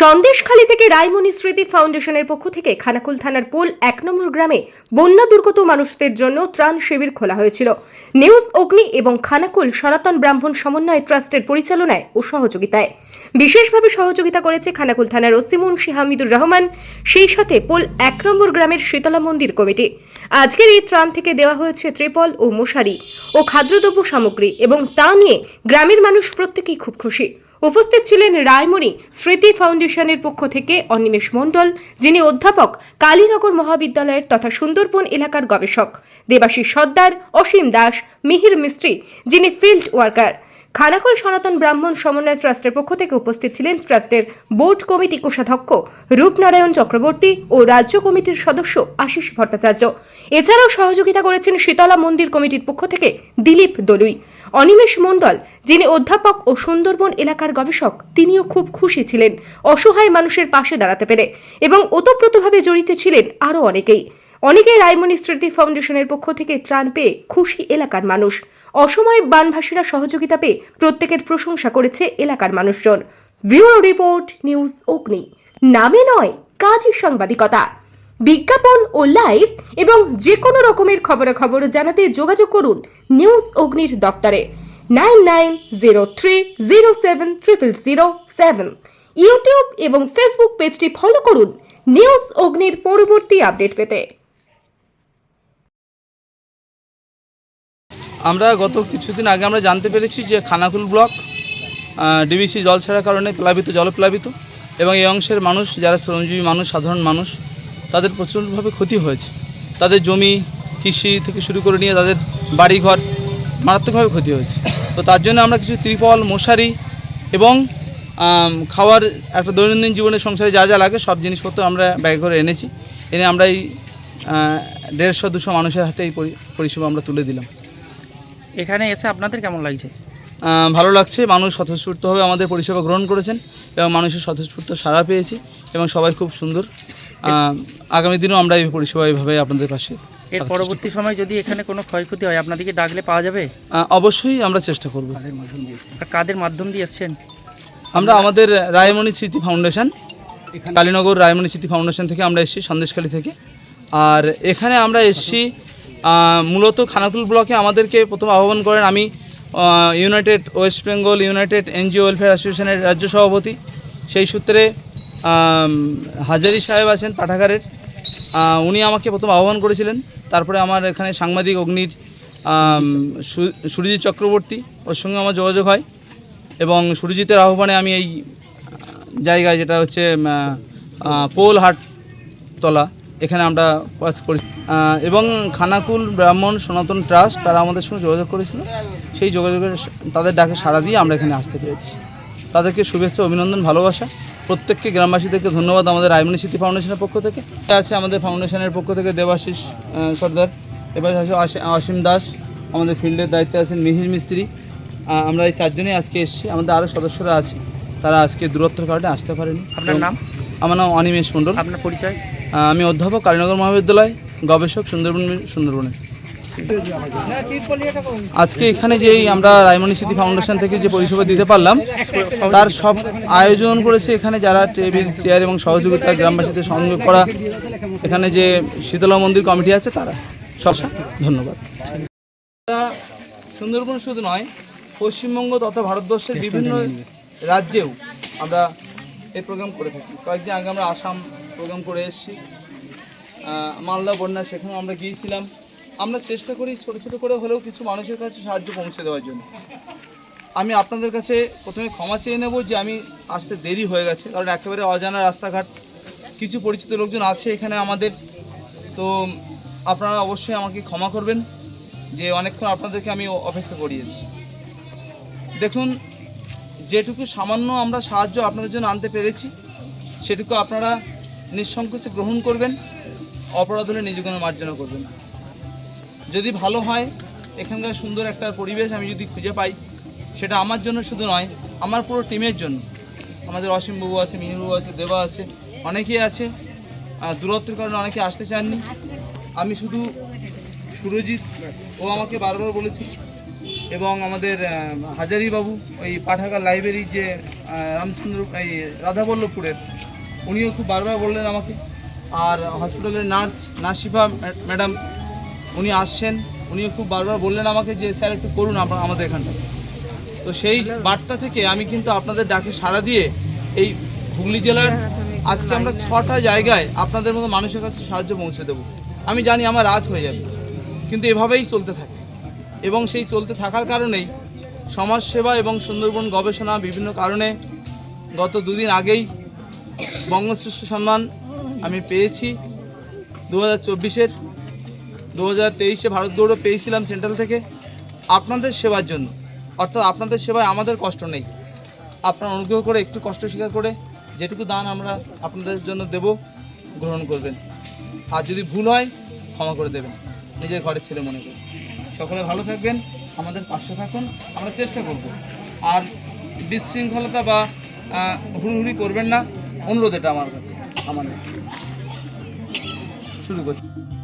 Sandeshkhali থেকে রায়মণি স্মৃতি ফাউন্ডেশনের পক্ষ থেকে খানাকুল থানার পোল এক নম্বর গ্রামে বন্যা দুর্গত মানুষদের জন্য ত্রাণ শিবির খোলা হয়েছিল। নিউজ অগ্নি এবং খানাকুল সনাতন ব্রাহ্মণ সমন্বয় ট্রাস্টের পরিচালনায় ও সহযোগিতায়। বিশেষভাবে সহযোগিতা করেছে খানাকুল থানার ওসি মুন্সি হামিদুর রহমান, সেই সাথে পোল এক নম্বর গ্রামের শীতলা মন্দির কমিটি। আজকের এই ত্রাণ থেকে দেওয়া হয়েছে ত্রিপল ও মশারি ও খাদ্যদ্রব্য সামগ্রী এবং তা নিয়ে গ্রামের মানুষ প্রত্যেকেই খুব খুশি। উপস্থিত ছিলেন রায়মণি স্মৃতি ফাউন্ডেশনের পক্ষ থেকে অনিমেষ মণ্ডল, যিনি অধ্যাপক কালীনগর মহাবিদ্যালয়ের তথা সুন্দরবন এলাকার গবেষক, দেবাশিস সর্দার, অসীম দাস, মিহির মিস্ত্রি, যিনি ফিল্ড ওয়ার্কার। খানাকুল সনাতন ব্রাহ্মণ সমন্বয় ট্রাস্টের পক্ষ থেকে উপস্থিত ছিলেন ট্রাস্টের বোর্ড কমিটি কোষাধ্যক্ষ রূপনারায়ণ চক্রবর্তী ও রাজ্য কমিটির সদস্য আশিস ভট্টাচার্য। এছাড়াও সহযোগিতা করেছেন শীতলা মন্দির কমিটির পক্ষ থেকে দিলীপ দলুই। অনিমেষ মণ্ডল, যিনি অধ্যাপক ও সুন্দরবন এলাকার গবেষক, তিনিও খুব খুশি ছিলেন, অসহায় মানুষের পাশে দাঁড়াতে পেরে এবং ওতপ্রোতভাবে জড়িত ছিলেন আরও অনেকেই। অনেকে রায়মণি স্মৃতি ফাউন্ডেশনের পক্ষ থেকে ত্রাণ পেয়ে খুশি এলাকার মানুষ। অসময়ে বানভাসীরা সহযোগিতা পেয়ে প্রত্যেকের প্রশংসা করেছে এলাকার মানুষজন। ভিউ রিপোর্ট, নিউজ অগ্নি। নামে নয়, কাজী সাংবাদিকতা। বিজ্ঞাপন ও লাইভ এবং যে কোনো রকমের খবরাখবর জানাতে যোগাযোগ করুন নিউজ অগ্নির দফতরে nine nine zero three zero seven triple zero seven. YouTube এবং ফেসবুক পেজটি ফলো করুন নিউজ অগ্নির পরবর্তী আপডেট পেতে। আমরা গত কিছুদিন আগে আমরা জানতে পেরেছি যে খানাকুল ব্লক ডিবিসি জল ছাড়ার কারণে প্লাবিত, জলপ্লাবিত এবং এই অংশের মানুষ, যারা শ্রমজীবী মানুষ, সাধারণ মানুষ তাদের প্রচণ্ডভাবে ক্ষতি হয়েছে। তাদের জমি কৃষি থেকে শুরু করে নিয়ে তাদের বাড়িঘর মারাত্মকভাবে ক্ষতি হয়েছে। তো তার জন্য আমরা কিছু ত্রিপল মশারি এবং খাওয়ার একটা দৈনন্দিন জীবনের সংসারে যা যা লাগে সব জিনিসপত্র আমরা ব্যাগ করে এনেছি। এনে আমরা এই দেড়শো দুশো মানুষের হাতে এই পরি- পরিষেবা আমরা তুলে দিলাম। এখানে এসে আপনাদের কেমন লাগছে? ভালো লাগছে। মানুষ স্বতঃস্ফূর্তভাবে আমাদের পরিষেবা গ্রহণ করেছেন এবং মানুষের স্বতঃস্ফূর্ত সাড়া পেয়েছি এবং সবাই খুব সুন্দর। আগামী দিনেও আমরা এই পরিষেবা এইভাবে আপনাদের পাশে এর পরবর্তী সময় যদি এখানে কোনো ক্ষয়ক্ষতি হয় আপনাদেরকে ডাকলে পাওয়া যাবে? অবশ্যই আমরা চেষ্টা করব। আর কাদের মাধ্যম দিয়ে এসছেন? আমরা আমাদের রায়মণি স্মৃতি ফাউন্ডেশন কালীনগর রায়মণি স্মৃতি ফাউন্ডেশন থেকে আমরা এসেছি সন্দেশখালী থেকে। আর এখানে আমরা এসেছি মূলত খানাকুল ব্লকে আমাদেরকে প্রথম আহ্বান করেন আমি United West Bengal United NGO welfare অ্যাসোসিয়েশনের রাজ্য সভাপতি। সেই সূত্রে হাজারি সাহেব আছেন পাঠাগারের। উনি আমাকে প্রথম আহ্বান করেছিলেন। তারপরে আমার এখানে সাংবাদিক অগ্নির সুরজিৎ চক্রবর্তী, ওর সঙ্গে আমার যোগাযোগ হয়। এবং সুরজিতের আহ্বানে আমি এই জায়গায় যেটা হচ্ছে পোল হাটতলা এখানে আমরা কাজ করি। এবং খানাকুল ব্রাহ্মণ সনাতন ট্রাস্ট, তারা আমাদের সঙ্গে যোগাযোগ করেছিল। সেই যোগাযোগের তাদের ডাকে সাড়া দিয়ে আমরা এখানে আসতে পেরেছি। তাদেরকে শুভেচ্ছা, অভিনন্দন, ভালোবাসা। প্রত্যেককে গ্রামবাসীদেরকে ধন্যবাদ আমাদের রায়মণি স্মৃতি ফাউন্ডেশনের পক্ষ থেকে। আছে আমাদের ফাউন্ডেশনের পক্ষ থেকে দেবাশিস সর্দার। এবার আছে অসীম দাস আমাদের ফিল্ডের দায়িত্বে আছেন মিহির মিস্ত্রি। আমরা এই চারজনেই আজকে এসেছি। আমাদের আরও সদস্যরা আছে। তারা আজকে দূরত্বের কারণে আসতে পারেনি। আপনার নাম? আমার নাম অনিমেষ মণ্ডল। আপনার পরিচয়? আমি অধ্যাপক কালীনগর মহাবিদ্যালয় গবেষক সুন্দরবন সুন্দরবনের। আজকে এখানে যে আমরা রায়মণি স্মৃতি ফাউন্ডেশন থেকে যে পরিষেবা দিতে পারলাম তার সব আয়োজন করেছে এখানে যারা টেবিল চেয়ার এবং সহযোগিতা গ্রামবাসীদের সংযোগ করা এখানে যে শীতলা মন্দির কমিটি আছে তারা সব ধন্যবাদ। সুন্দরবন শুধু নয় পশ্চিমবঙ্গ তথা ভারতবর্ষের বিভিন্ন রাজ্যেও আমরা এই প্রোগ্রাম করে থাকি। কয়েকদিন আগে আমরা আসাম প্রোগ্রাম করে এসেছি। মালদা বন্যা সেখানেও আমরা গিয়েছিলাম। আমরা চেষ্টা করি ছোটো ছোটো করে হলেও কিছু মানুষের কাছে সাহায্য পৌঁছে দেওয়ার জন্য। আমি আপনাদের কাছে প্রথমে ক্ষমা চেয়ে নেব যে আমি আসতে দেরি হয়ে গেছে, কারণ একেবারে অজানা রাস্তাঘাট। কিছু পরিচিত লোকজন আছে এখানে আমাদের। তো আপনারা অবশ্যই আমাকে ক্ষমা করবেন যে অনেকক্ষণ আপনাদেরকে আমি অপেক্ষা করিয়েছি। দেখুন, যেটুকু সামান্য আমরা সাহায্য আপনাদের জন্য আনতে পেরেছি, সেটুকু আপনারা নিঃসংকোচে গ্রহণ করবেন, অপরাধ হলে নিজেকে মার্জনা করবেন। যদি ভালো হয় এখানকার সুন্দর একটা পরিবেশ আমি যদি খুঁজে পাই সেটা আমার জন্য শুধু নয় আমার পুরো টিমের জন্য। আমাদের অসীমবাবু আছে মিহিরবাবু আছে দেবা আছে অনেকেই আছে। আর দূরত্বের কারণে অনেকে আসতে চাননি। আমি শুধু সুরজিৎ ও আমাকে বারবার বলেছে। এবং আমাদের আহ, হাজারি বাবু ওই পাঠাগার লাইব্রেরির যে রামচন্দ্র এই রাধাবল্লভপুরের উনিও খুব বারবার বললেন আমাকে। আর হসপিটালের নার্স নাসিফা ম্যাডাম উনি আসছেন উনিও খুব বারবার বললেন আমাকে যে, স্যার, একটু করুন আমাদের এখানটা। তো সেই বার্তা থেকে আমি কিন্তু আপনাদের ডাকে সাড়া দিয়ে এই হুগলি জেলার আজকে আমরা ছটা জায়গায় আপনাদের মতো মানুষের কাছে সাহায্য পৌঁছে দেবো। আমি জানি আমার রাত হয়ে যাবে, কিন্তু এভাবেই চলতে থাকে। এবং সেই চলতে থাকার কারণেই সমাজসেবা এবং সুন্দরবন গবেষণা বিভিন্ন কারণে গত দুদিন আগেই বঙ্গশ্রেষ্ঠ সম্মান আমি পেয়েছি। দু হাজার চব্বিশের দু হাজার তেইশে ভারত দৌড়ও পেয়েছিলাম সেন্ট্রাল থেকে আপনাদের সেবার জন্য। অর্থাৎ আপনাদের সেবায় আমাদের কষ্ট নেই। আপনার অনুগ্রহ করে একটু কষ্ট স্বীকার করে যেটুকু দান আমরা আপনাদের জন্য দেব, গ্রহণ করবেন। আর যদি ভুল হয়, ক্ষমা করে দেবেন। নিজের ঘরের ছেলে মনে করে। সকলে ভালো থাকবেন, আমাদের পাশে থাকুন। আমরা চেষ্টা করব। আর বিশৃঙ্খলতা বা হুড়ুহুড়ি করবেন না। অনুরোধ এটা আমার কাছে। আমার শুরু করছি।